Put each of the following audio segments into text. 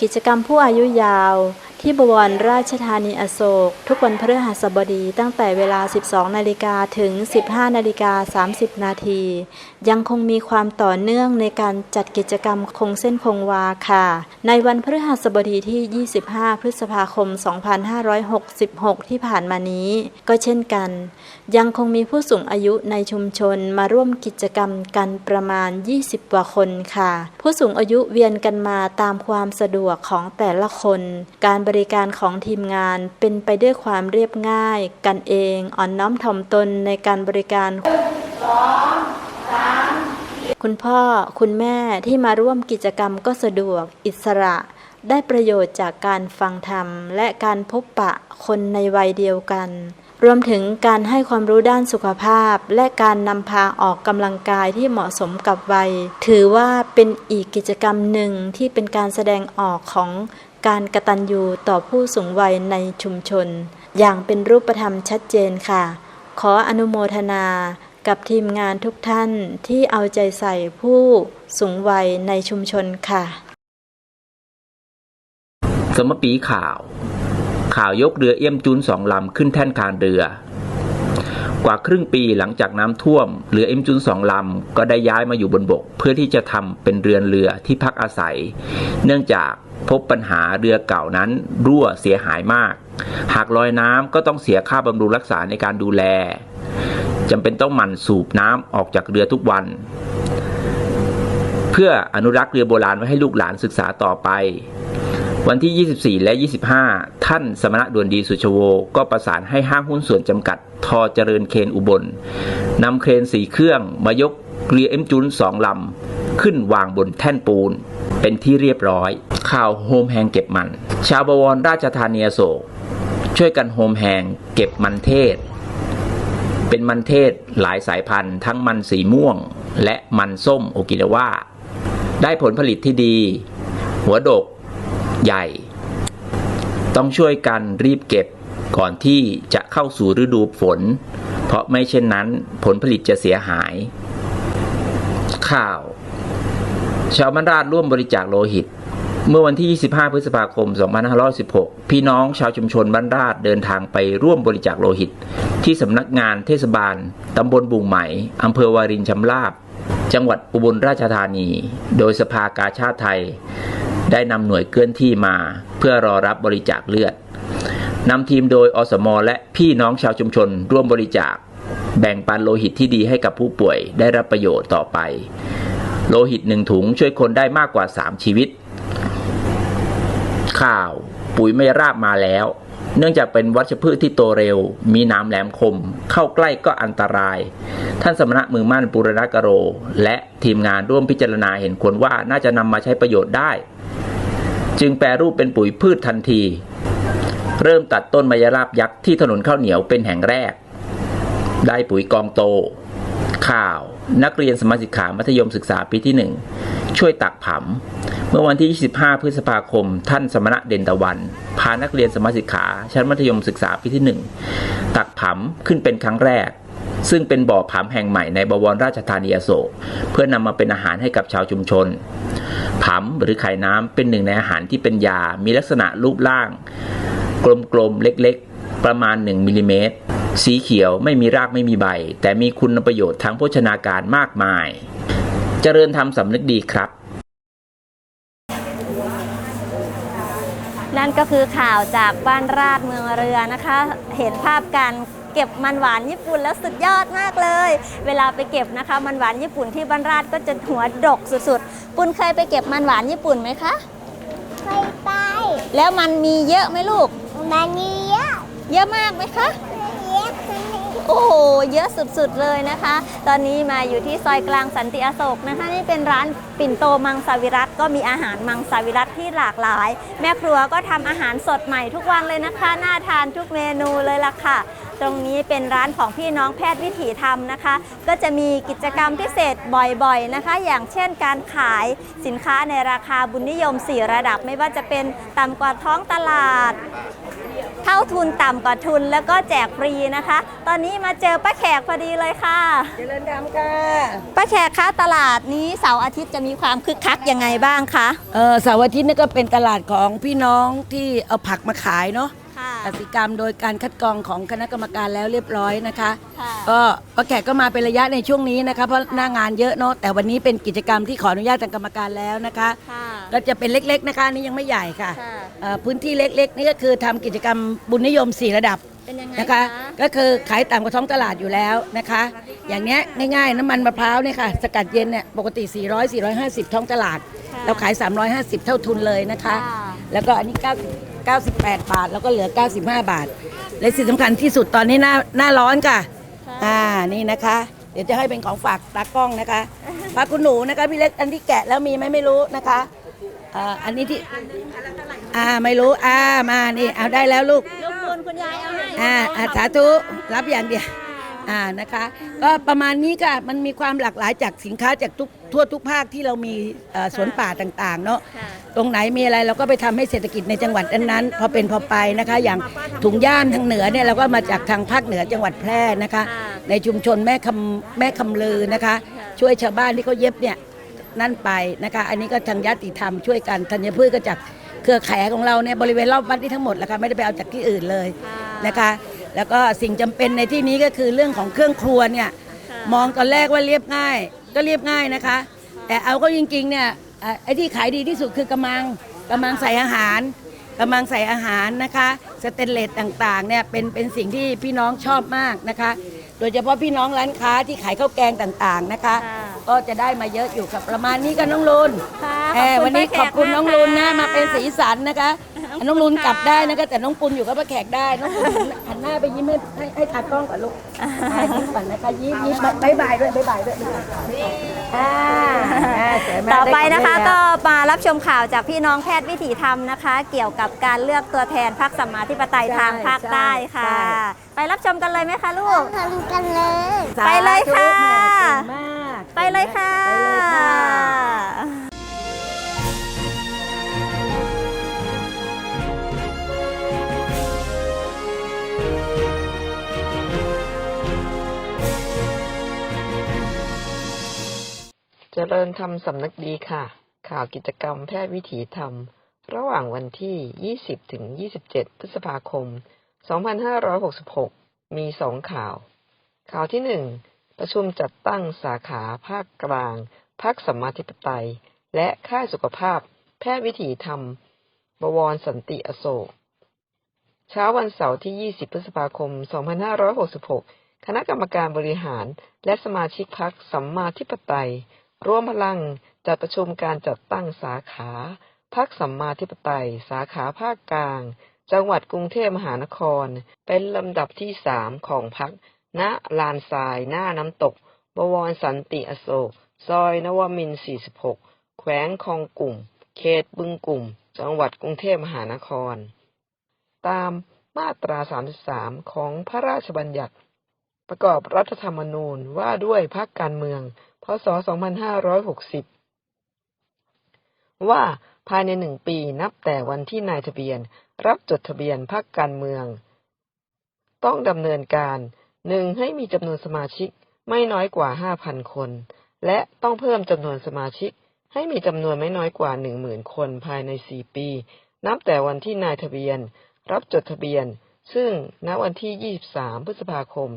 กิจกรรมผู้อายุยาว ที่บวรราชธานีอโศก ทุกวันพฤหัสบดีตั้งแต่เวลา 12 นาฬิกาถึง 15 นาฬิกา 30 นาที ยังคงมีความต่อเนื่องในการจัดกิจกรรมคงเส้นคงวาค่ะ ในวันพฤหัสบดีที่ 25 พฤษภาคม 2566 ที่ผ่านมานี้ ก็เช่นกัน ยังคงมีผู้สูงอายุในชุมชนมาร่วมกิจกรรมกันประมาณ 20 กว่าคนค่ะ ผู้สูงอายุเวียนกันมาตามความสะดวกของแต่ละคน การบริริการของทีมงานเป็นไปด้วยความเรียบง่าย กันเองอ่อนน้อมถ่อมตนในการบริการ คุณพ่อคุณแม่ที่มาร่วมกิจกรรมก็สะดวกอิสระ ได้ประโยชน์จากการฟังธรรม และการพบปะคนในวัยเดียวกัน รวมถึงการให้ความรู้ด้านสุขภาพ และการนำพาออกกำลังกายที่เหมาะสมกับวัย ถือว่าเป็นอีกกิจกรรมหนึ่งที่เป็นการแสดงออกของ การกระตัญญูต่อผู้สูงวัยในชุมชน อย่างเป็นรูปธรรมชัดเจนค่ะ ขออนุโมทนากับทีมงานทุกท่านที่เอาใจใส่ผู้สูงวัยในชุมชนค่ะสมปีข่าว ข่าวยกเรือเอี่ยมจูนสองลำขึ้นแท่นคานเรือ กว่าครึ่งปีหลังจากน้ำท่วม เรือเอ็มจูนสองลำก็ได้ย้ายมาอยู่บนบก เพื่อที่จะทำเป็นเรือนเรือที่พักอาศัย เนื่องจาก พบปัญหาเรือเก่านั้นรั่วเสียหายมาก หากลอยน้ำก็ต้องเสียค่าบำรุงรักษาในการดูแลจำเป็นต้องหมั่นสูบน้ำออกจากเรือทุกวัน เพื่ออนุรักษ์เรือโบราณไว้ให้ลูกหลานศึกษาต่อไป วันที่ 24 และ 25 ท่านสมณะดวนดีสุชโว ก็ประสานให้ห้างหุ้นส่วนจำกัด ทอเจริญเคนอุบลนำเครนสีเครื่องมายกเรือเอ็มจุนสองลำขึ้นวางบนแท่นปูน เป็นที่เรียบร้อย ข่าวโฮมแฮงเก็บมัน ชาวบวรราชธานีอโศก ช่วยกันโฮมแฮงเก็บมันเทศ เป็นมันเทศหลายสายพันธุ์ทั้งมันสีม่วง และมันส้มโอกินาวาได้ผลผลิตที่ดี หัวดก ใหญ่ ต้องช่วยกันรีบเก็บก่อนที่จะเข้าสู่ฤดูฝน เพราะไม่เช่นนั้นผลผลิตจะเสียหาย ข่าว ชาวบ้านราชร่วมบริจาคโลหิต เมื่อวันที่ 25 พฤษภาคม 2516 พี่น้องชาวชุมชนบ้านราชเดินทางไปร่วมบริจาคโลหิต ที่สำนักงานเทศบาลตำบลบุงไหมอำเภอวารินชำราบ จังหวัดอุบลราชธานี โดยสภากาชาติไทย ได้นำหน่วยเคลื่อนที่มา เพื่อรอรับบริจาคเลือดนำทีมโดยอสมและพี่น้องชาวชุมชน ร่วมบริจาค แบ่งปันโลหิตที่ดีให้กับผู้ป่วยได้รับประโยชน์ต่อไป โลหิตหนึ่งถุงช่วยคนได้มากกว่า 3 ชีวิต ข่าวปุ๋ยไม่ราบมาแล้ว เนื่องจากเป็นวัชพืชที่โตเร็ว มีน้ำแหลมคม เข้าใกล้ก็อันตราย ท่านสมณะมือมั่นปุรณกโร และทีมงานร่วมพิจารณาเห็นควรว่าน่าจะนำมาใช้ประโยชน์ได้ จึงแปรรูปเป็นปุ๋ยพืชทันที เริ่มตัดต้นมายราบยักษ์ที่ถนนข้าวเหนียวเป็นแห่งแรก ได้ปุ๋ยกองโต ข่าว นักเรียนสมาชิกขามัธยมศึกษาปีที่ 1 ช่วยตักผำเมื่อวันที่ 25 พฤษภาคม ท่านสมณะเด่นตะวัน พานักเรียนสมาชิกขาชั้นมัธยมศึกษาปีที่ 1 ตักผำขึ้นเป็นครั้งแรก ซึ่งเป็นบ่อผำแห่งใหม่ในบวรราชธานีอโศกเพื่อนำมาเป็นอาหารให้กับชาวชุมชนผำหรือไข่น้ำเป็นหนึ่งในอาหารที่เป็นยา มีลักษณะรูปร่าง กลมๆเล็กๆ ประมาณ 1มิลลิเมตร สีเขียวไม่มีรากไม่มีใบ แต่มีคุณประโยชน์ทางโภชนาการมากมาย เจริญธรรมสำนึกดีครับ นั่นก็คือข่าวจากบ้านราชเมืองเรือนะคะ เห็นภาพการเก็บมันหวานญี่ปุ่นแล้วสุดยอดมากเลย เวลาไปเก็บนะคะมันหวานญี่ปุ่นที่บ้านราชก็จะหัวดกสุดๆ ปุณเคยไปเก็บมันหวานญี่ปุ่นไหมคะไปไป แล้วมันมีเยอะไหมลูก มันเยอะ เยอะมากไหมคะเยอะคนนี้ โอ้โหเยอะสุดๆเลยนะคะ ตอนนี้มาอยู่ที่ซอยกลางสันติอโศกนะคะ นี่เป็นร้านปิ่นโตมังสวิรัตก็มีอาหารมังสวิรัตที่หลากหลาย แม่ครัวก็ทำอาหารสดใหม่ทุกวันเลยนะคะ น่าทานทุกเมนูเลยล่ะค่ะ ตรงนี้เป็นร้านของพี่น้องแพทย์วิถีธรรมนะคะ ก็จะมีกิจกรรมพิเศษบ่อยๆนะคะ อย่างเช่นการขายสินค้าในราคาบุญนิยม 4 ระดับไม่ว่าจะเป็นต่ำกว่าท้องตลาด เท่าทุนต่ำกว่าทุนแล้วก็แจกฟรีนะคะ ตอนนี้มาเจอป้าแขกพอดีเลยค่ะเจริญธรรมค่ะป้าแขกคะตลาดนี้เสาร์อาทิตย์จะมีความคึกคักยังไงบ้างคะ เออเสาร์อาทิตย์นี่ก็เป็นตลาดของพี่น้องที่เอาผักมาขายเนาะ ค่ะ กสิกรรมโดยการคัดกรองของคณะกรรมการแล้วเรียบร้อยนะคะ ค่ะก็ป้าแขกก็มาเป็นระยะในช่วงนี้นะคะเพราะหน้างานเยอะเนาะแต่วันนี้เป็นกิจกรรมที่ขออนุญาตทางกรรมการแล้วนะคะ ค่ะก็จะเป็นเล็กๆนะคะอันนี่ยังไม่ใหญ่ค่ะค่ะ เอ่อพื้นที่เล็กๆ นี่ก็คือทำกิจกรรมบุญนิยม 4 ระดับเป็นยังไงนะคะก็คือขายต่ำกว่าท้องตลาดอยู่แล้วนะคะ อย่างเนี้ยง่ายๆ น้ำมันมะพร้าวเนี่ยค่ะสกัดเย็นเนี่ยปกติ 400 450 ท้องตลาดเราขาย 350 เท่าทุนเลยนะคะ ค่ะ แล้วก็อันนี้90 98 บาท แล้วก็เหลือ 95 บาท และสิ่งสำคัญที่สุดตอนนี้หน้าหน้าร้อนค่ะ อ่า นี่นะคะ เดี๋ยวจะให้เป็นของฝากตากล้องนะคะพาคุณหนูนะคะพี่เล็กอันที่แกะแล้วมีไหมไม่รู้นะคะอ่าอันนี้ที่ อ่า ไม่รู้ อ่า มา นี่ เอาได้แล้วลูกลูกคุณคุณยายเอาให้ อ่าอ่าสาธุ รับอย่างเดียว อ่านะคะ ก็ประมาณนี้ค่ะมันมีความหลากหลายจากสินค้าจากทุกทั่วทุกภาคที่เรามีเอ่อสวนป่าต่างๆเนาะค่ะ ตรงไหนมีอะไรเราก็ไปทำให้เศรษฐกิจในจังหวัดนั้นๆพอเป็นพอไปนะคะ อย่างถุงย่ามทางเหนือเนี่ยเราก็มาจากทางภาคเหนือจังหวัดแพร่นะคะ ค่ะในชุมชนแม่คำแม่คำลือนะคะช่วยชาวบ้านที่เขาเย็บเนี่ยนั่นไปนะคะ อันนี้ก็ทางญาติธรรมช่วยกันธัญพืชก็จากเครือข่ายของเราเนี่ยบริเวณรอบวัดนี่ทั้งหมดแหละค่ะไม่ได้ไปเอาจากที่อื่นเลย ค่ะ นะคะ แล้วก็สิ่งจำเป็นในที่นี้ก็คือเรื่องของเครื่องครัวเนี่ยค่ะมองตอนแรกว่าเรียบง่าย ก็เรียบง่ายนะคะ แต่เอาก็จริงๆเนี่ยอะไอ้ที่ขายดีที่สุดคือกระมังกระมังใส่อาหารกระมังใส่อาหารนะคะสเตนเลสต่างๆเนี่ยเป็นเป็นสิ่งที่พี่น้องชอบมากนะคะ โดยเฉพาะพี่น้องร้านค้าที่ขายข้าวแกงต่างๆนะคะ ค่ะ ก็จะได้มาเยอะอยู่กับประมาณนี้กันน้องลุน ค่ะเอ่อขอบคุณวันนี้ป้าแขกขอบคุณน้องลุนนะมากค่ะมาเป็นสีสันนะคะ น้องน้องลุนปุณค่ะกลับได้นะคะแต่น้องปุนอยู่กับป้าแขกได้ น้องปุนหันหน้าไปยิ้มให้ให้ให้ตากล้องก่อนลูกอ่ายิ้มก่อนนะคะยิ้มยิ้มบายบายด้วยบายบายด้วยบ๊ายบายอ่าอ่าสวยมากต่อไปนะคะได้ก็ของมารับชมข่าวจากพี่น้องแพทย์วิถีธรรมนะคะ เกี่ยวกับการเลือกตัวแทนพรรคสัมมาธิปไตยทางภาคใต้ค่ะ ไปรับชมกันเลยไหมคะลูก ทำกันเลย ไปเลยค่ะ สาธุแม่เก่งมากไปเลยค่ะ ไปเลยค่ะ เจริญธรรมสำนักดีค่ะ ข่าวกิจกรรมแพทย์วิถีธรรม ระหว่างวันที่ 20 ถึง 27 พฤษภาคม 2566 มีสองข่าว ข่าวที่หนึ่งประชุมจัดตั้งสาขาภาคกลางพักสัมมาธิปไตย และค่ายสุขภาพ แพทย์วิถีธรรม บวรสันติอโศก เช้าวันเสาร์ที่ 20 พฤษภาคม 2566 คณะกรรมการบริหาร และสมาชิกพักสัมมาธิปไตย ร่วมพลังจัดประชุมการจัดตั้งสาขาพักสัมมาธิปไตย สาขาภาคกลาง จังหวัดกรุงเทพมหานคร เป็นลำดับที่สามของพักณลานทรายหน้าน้ำตก บวรสันติอโศก ซอยนวมิน 46 แขวงคลองกลุ่ม เขตบึงกลุ่ม จังหวัดกรุงเทพมหานคร ตามมาตรา 33 ของพระราชบัญญัติ ประกอบรัฐธรรมนูญว่าด้วยพรรคการเมือง พศ 2560 ว่าภายในหนึ่งปีนับแต่วันที่นายทะเบียน รับจดทะเบียนพรรคการเมือง ต้องดำเนินการหนึ่งให้มีจำนวนสมาชิกไม่น้อยกว่า 5,000 คน และต้องเพิ่มจำนวนสมาชิก ให้มีจำนวนไม่น้อยกว่า 10,000 คนภายใน 4 ปี นับแต่วันที่นายทะเบียน รับจดทะเบียน ซึ่งณวันที่ 23 พฤษภาคม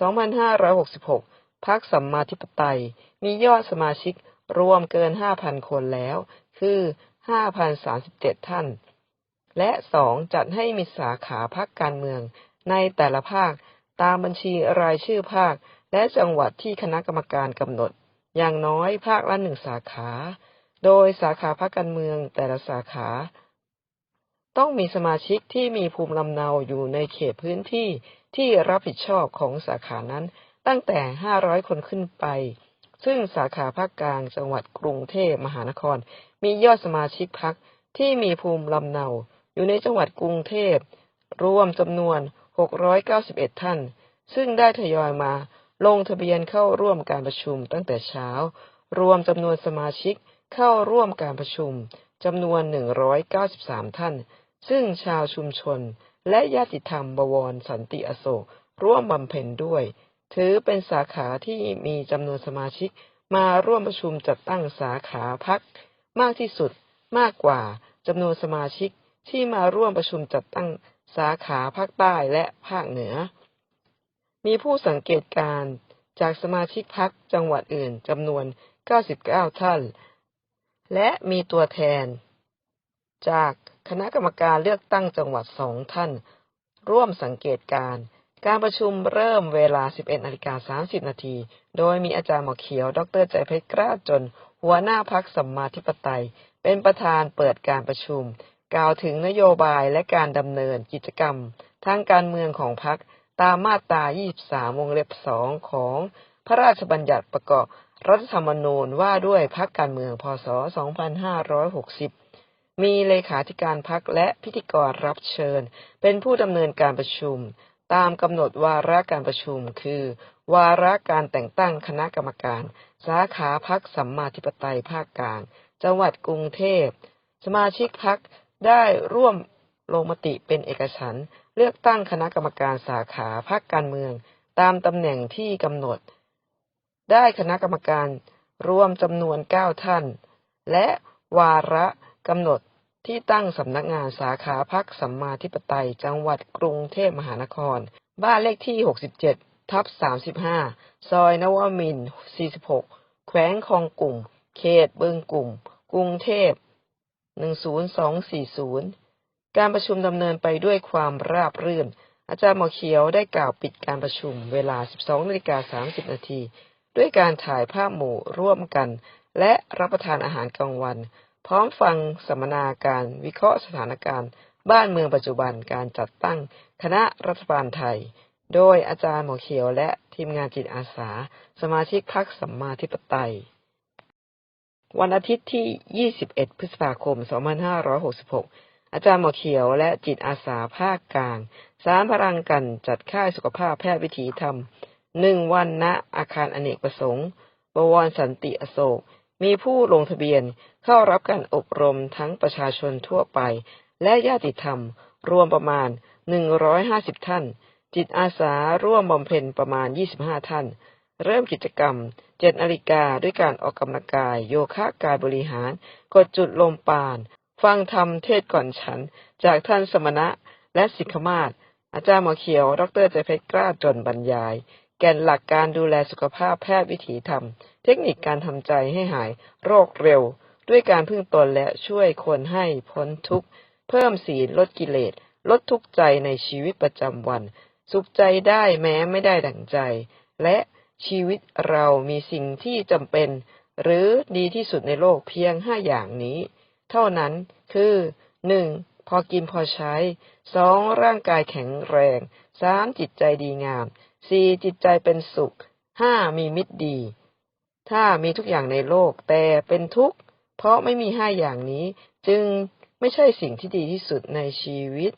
2566พักสัมมาธิปไตย มียอดสมาชิกรวมเกิน 5,000 คนแล้ว คือ 5,037 ท่าน และ 2. จัดให้มีสาขาพักการเมือง ในแต่ละภาคตามบัญชีรายชื่อภาค และจังหวัดที่คณะกรรมการกำหนด อย่างน้อยภาคละหนึ่งสาขา โดยสาขาพักการเมืองแต่ละสาขา ต้องมีสมาชิกที่มีภูมิลำเนาอยู่ในเขตพื้นที่ ที่รับผิดชอบของสาขานั้นตั้งแต่ 500 คนขึ้นไป ซึ่งสาขาภาคกลางจังหวัดกรุงเทพมหานคร มียอดสมาชิกพักที่มีภูมิลำเนา อยู่ในจังหวัดกรุงเทพรวมจำนวน 691 ท่าน ซึ่งได้ทยอยมาลงทะเบียนเข้าร่วมการประชุมตั้งแต่เช้า รวมจำนวนสมาชิกเข้าร่วมการประชุมจำนวน 193 ท่าน ซึ่งชาวชุมชน และญาติธรรมบวรสันติอโศกร่วมบำเพ็ญด้วย ถือเป็นสาขาที่มีจำนวนสมาชิกมาร่วมประชุมจัดตั้งสาขาพักมากที่สุดมากกว่าจำนวนสมาชิกที่มาร่วมประชุมจัดตั้งสาขาภาคใต้และภาคเหนือ มีผู้สังเกตการณ์จากสมาชิกพักจังหวัดอื่นจำนวน 99 ท่าน และมีตัวแทน จากคณะกรรมการเลือกตั้งจังหวัดสองท่าน ร่วมสังเกตการณ์การประชุมเริ่มเวลา 11นาฬิกา30 นาที โดยมีอาจารย์หมอเขียว ดรใจเพชรกล้าจน หัวหน้าพักสัมมาธิปไตย เป็นประธานเปิดการประชุม กล่าวถึงนโยบายและการดำเนินกิจกรรม ทางการเมืองของพักตามมาตรา 23 วงเล็บ 2 ของพระราชบัญญัติประกอบรัฐธรรมนูญว่าด้วยพักการเมือง พศ 2560 มีเลขาธิการพักและพิธีกรรับเชิญ เป็นผู้ดำเนินการประชุม ตามกำหนดวาระการประชุม คือ วาระการแต่งตั้งคณะกรรมการ สาขาพักสัมมาธิปไตยภาคกลาง จังหวัดกรุงเทพ สมาชิกพักได้ร่วมลงมติเป็นเอกฉันท์เลือกตั้งคณะกรรมการสาขาพักการเมือง ตามตำแหน่งที่กำหนด ได้คณะกรรมการรวมจำนวน9ท่าน และวาระ กำหนดที่ตั้งสำนักงานสาขาพักสัมมาธิปไตยจังหวัดกรุงเทพมหานคร บ้านเลขที่ 67 ทับ 35 ซอยนวมิน 46 แขวงคลองกลุ่ม เขตบึงกลุ่ม กรุงเทพ 10240 การประชุมดำเนินไปด้วยความราบรื่น อาจารย์หมอเขียวได้กล่าวปิดการประชุมเวลา 12นาฬิกา30 นาที ด้วยการถ่ายภาพหมู่ร่วมกัน และรับประทานอาหารกลางวัน พร้อมฟังสัมมนาการวิเคราะห์สถานการณ์ บ้านเมืองปัจจุบันการจัดตั้งคณะรัฐบาลไทย โดยอาจารย์หมอเขียวและทีมงานจิตอาสา สมาชิกพรรคสัมมาธิปไตย วันอาทิตย์ที่ 21 พฤษภาคม 2566 อาจารย์หมอเขียวและจิตอาสาภาคกลาง สารพลังกันจัดค่ายสุขภาพแพทย์วิถีธรรมหนึ่งวันณอาคารอเนกประสงค์ บวรสันติอโศก มีผู้ลงทะเบียนเข้ารับการอบรมทั้งประชาชนทั่วไป และญาติธรรม รวมประมาณ 150 ท่าน จิตอาสาร่วมบำเพ็ญประมาณ 25 ท่าน เริ่มกิจกรรม 7นาฬิกาด้วยการออกกำลังกาย โยคะกายบริหาร กดจุดลมปาน ฟังธรรมเทศก่อนฉัน จากท่านสมณะและสิกขมาศอาจารย์หมอเขียว ดรใจเพชรกล้าจนบรรยาย แก่นหลักการดูแลสุขภาพแพทย์วิถีธรรม เทคนิคการทำใจให้หายโรคเร็ว ด้วยการพึ่งตนและช่วยคนให้พ้นทุกข์ เพิ่มศีลลดกิเลส ลดทุกข์ใจในชีวิตประจำวัน สุขใจได้แม้ไม่ได้ดั่งใจ และชีวิตเรามีสิ่งที่จำเป็น หรือดีที่สุดในโลกเพียงห้าอย่างนี้ เท่านั้นคือหนึ่งพอกินพอใช้ สองร่างกายแข็งแรงสามจิตใจดีงามสี่จิตใจเป็นสุขห้ามีมิตรดี ถ้ามีทุกอย่างในโลกแต่เป็นทุกข์ เพราะไม่มีห้าอย่างนี้ จึงไม่ใช่สิ่งที่ดีที่สุดในชีวิต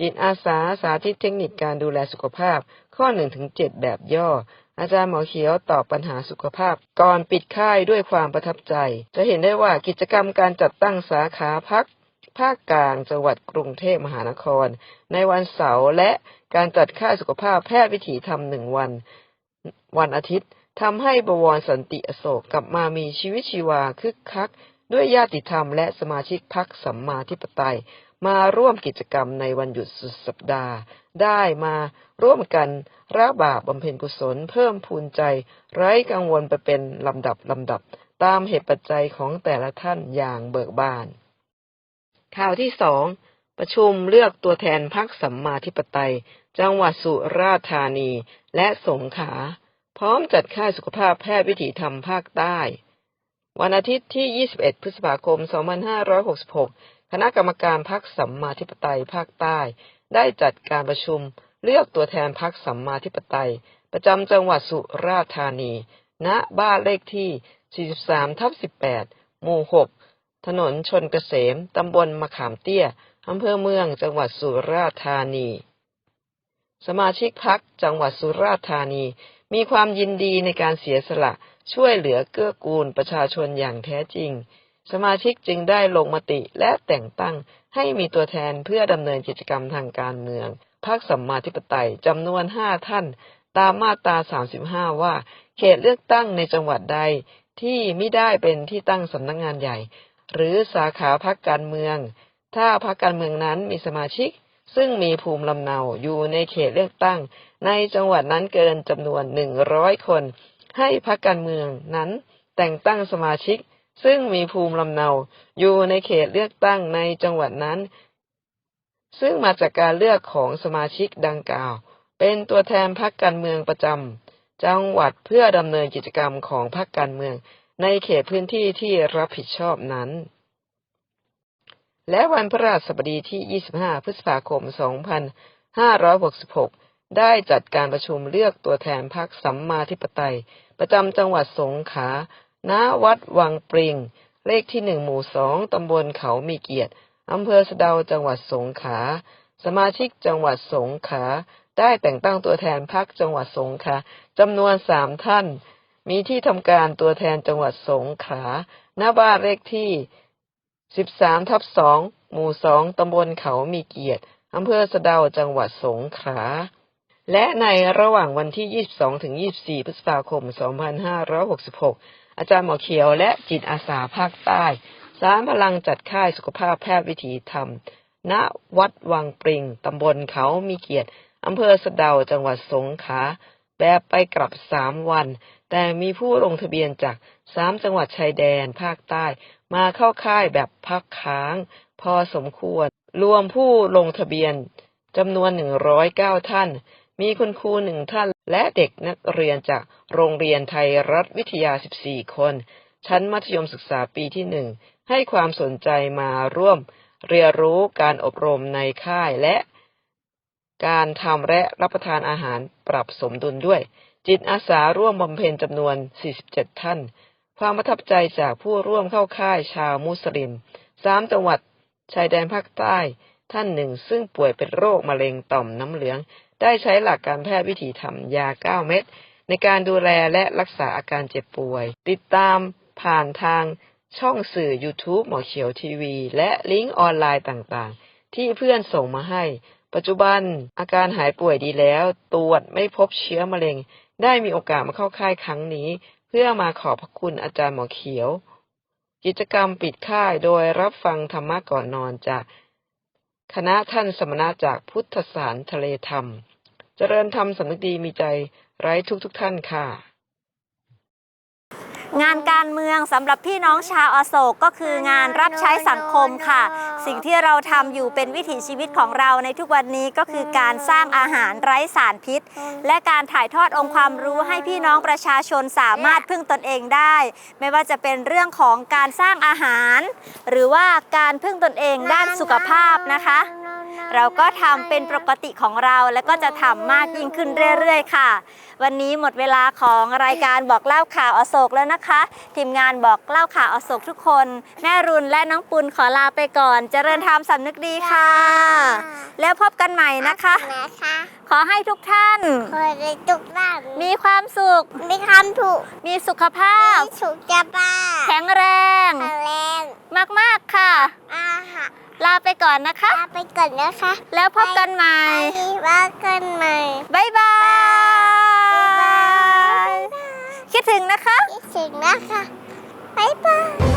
จิตอาสาสาธิตเทคนิคการดูแลสุขภาพ ข้อ1ถึง7แบบย่อ อาจารย์หมอเขียวตอบปัญหาสุขภาพ ก่อนปิดค่ายด้วยความประทับใจ จะเห็นได้ว่ากิจกรรมการจัดตั้งสาขาพัก ภาคกลางจังหวัดกรุงเทพมหานคร ในวันเสาร์และการจัดค่ายสุขภาพแพทย์วิถีธรรมหนึ่งวัน วันอาทิตย์ทำให้บวรสันติอโศกกลับมามีชีวิตชีวาคึกคัก ด้วยญาติธรรมและสมาชิกพักสัมมาธิปไตย มาร่วมกิจกรรมในวันหยุดสุดสัปดาห์ ได้มาร่วมกันระบาปบำเพ็ญกุศล เพิ่มพูนใจ ไร้กังวลไปเป็นลำดับลำดับ ตามเหตุปัจจัยของแต่ละท่านอย่างเบิกบาน ข่าวที่สองประชุมเลือกตัวแทนพรรคสัมมาธิปไตย จังหวัดสุราษฎร์ธานีและสงขลาพร้อมจัดค่ายสุขภาพแพทย์วิถีธรรมภาคใต้ วันอาทิตย์ที่ 21 พฤษภาคม 2566 คณะกรรมการพรรคสัมมาธิปไตยภาคใต้ ได้จัดการประชุมเลือกตัวแทนพรรคสัมมาธิปไตย ประจำจังหวัดสุราษฎร์ธานี ณ บ้านเลขที่ 43ทับ18 หมู่6 ถนนชนเกษม ตำบลมะขามเตี้ย อำเภอเมือง จังหวัดสุราษฎร์ธานี สมาชิกพักจังหวัดสุราษฎร์ธานี มีความยินดีในการเสียสละ ช่วยเหลือเกื้อกูลประชาชนอย่างแท้จริง สมาชิกจึงได้ลงมติและแต่งตั้งให้มีตัวแทนเพื่อดำเนินกิจกรรมทางการเมืองพรรคสัมมาธิปไตยจำนวนห้าท่าน ตามมาตรา 35 ว่า เขตเลือกตั้งในจังหวัดใดที่ไม่ได้เป็นที่ตั้งสำนักงงานใหญ่ หรือสาขาพรรคการเมือง ถ้าพรรคการเมืองนั้นมีสมาชิก ซึ่งมีภูมิลำเนาอยู่ในเขตเลือกตั้ง ในจังหวัดนั้นเกินจำนวน100คน ให้พรรคการเมืองนั้นแต่งตั้งสมาชิก ซึ่งมีภูมิลำเนาอยู่ในเขตเลือกตั้งในจังหวัดนั้น ซึ่งมาจากการเลือกของสมาชิกดังกล่าว เป็นตัวแทนพรรคการเมืองประจำจังหวัดเพื่อดำเนินกิจกรรมของพรรคการเมือง ในเขตพื้นที่ที่รับผิดชอบนั้น และวันพระราชบดีที่ 25 พฤษภาคม 2566 ได้จัดการประชุมเลือกตัวแทนพรรคสัมมาธิปไตย ประจำจังหวัดสงขลา ณ วัดวังปริง เลขที่หนึ่งหมู่สองตำบลเขามีเกียรติอำเภอสะเดาจังหวัดสงขลา สมาชิกจังหวัดสงขลาได้แต่งตั้งตัวแทนพรรคจังหวัดสงขลาจำนวนสามท่าน มีที่ทำการตัวแทนจังหวัดสงขลาหน้าบ้านเลขที่ 13ทับ2หมู่ 2ตำบลเขามีเกียรติอำเภอสะเดาจังหวัดสงขลาและในระหว่างวันที่ 22 ถึง 24 พฤษภาคม 2566 อาจารย์หมอเขียวและจิตอาสาภาคใต้ สารพลังจัดค่ายสุขภาพแพทย์วิถีธรรม ณ วัดวังปริง ตำบลเขามีเกียรติอำเภอสะเดาจังหวัดสงขลาแบบไปกลับสามวัน แต่มีผู้ลงทะเบียนจากสามจังหวัดชายแดนภาคใต้ มาเข้าค่ายแบบพักค้าง พอสมควร รวมผู้ลงทะเบียนจำนวน 109 ท่าน มีคุณครูหนึ่งท่าน และเด็กนักเรียนจากโรงเรียนไทยรัฐวิทยา 14 คน ชั้นมัธยมศึกษาปีที่หนึ่งให้ความสนใจมาร่วมเรียนรู้การอบรมในค่ายและ การทำและรับประทานอาหารปรับสมดุลด้วย จิตอาสาร่วมบำเพ็ญจำนวน 47 ท่าน ความประทับใจจากผู้ร่วมเข้าค่ายชาวมุสลิมสามจังหวัดชายแดนภาคใต้ท่านหนึ่ง ซึ่งป่วยเป็นโรคมะเร็งต่อมน้ำเหลือง ได้ใช้หลักการแพทย์วิถีธรรมยา 9 เม็ดในการดูแลและรักษาอาการเจ็บป่วย ติดตามผ่านทางช่องสื่อ YouTube หมอเขียวทีวี และลิงก์ออนไลน์ต่างๆ ที่เพื่อนส่งมาให้ ปัจจุบันอาการหายป่วยดีแล้ว ตรวจไม่พบเชื้อมะเร็ง ได้มีโอกาสมาเข้าค่ายครั้งนี้ เพื่อมาขอบพระคุณอาจารย์หมอเขียว กิจกรรมปิดค่ายโดยรับฟังธรรมะก่อนนอนจากคณะท่านสมณะจากพุทธสารทะเลธรรม เจริญธรรมสำนึกดีมีใจไร้ทุกทุกท่านค่ะ งานการเมืองสำหรับพี่น้องชาวอโศกก็คืองานรับใช้สังคมค่ะ สิ่งที่เราทำอยู่เป็นวิถีชีวิตของเราในทุกวันนี้ก็คือการสร้างอาหารไร้สารพิษ และการถ่ายทอดองค์ความรู้ให้พี่น้องประชาชนสามารถพึ่งตนเองได้ ไม่ว่าจะเป็นเรื่องของการสร้างอาหาร หรือว่าการพึ่งตนเองด้านสุขภาพนะคะ เราก็ทำเป็นปกติของเราและก็จะทำมากยิ่งขึ้นเรื่อยๆ ค่ะ วันนี้หมดเวลาของรายการบอกเล่าข่าวอโศกแล้วนะคะ ทีมงานบอกเล่าข่าวอโศกทุกคน แม่รุนและน้องปุณขอลาไปก่อนเจริญธรรมสำนึกดีค่ะ แล้วพบกันใหม่นะคะ นะคะขอให้ทุกท่านเคยได้ตุกบ้านมีความสุข มีคำถูกมีสุขภาพ มีสุขจะบ้าแข็งแรงแรง ไปก่อนนะคะ ลาไปก่อนนะคะแล้วพบกันใหม่ ไปกันใหม่บ๊ายบาย คิดถึงนะคะ คิดถึงนะคะบ๊ายบาย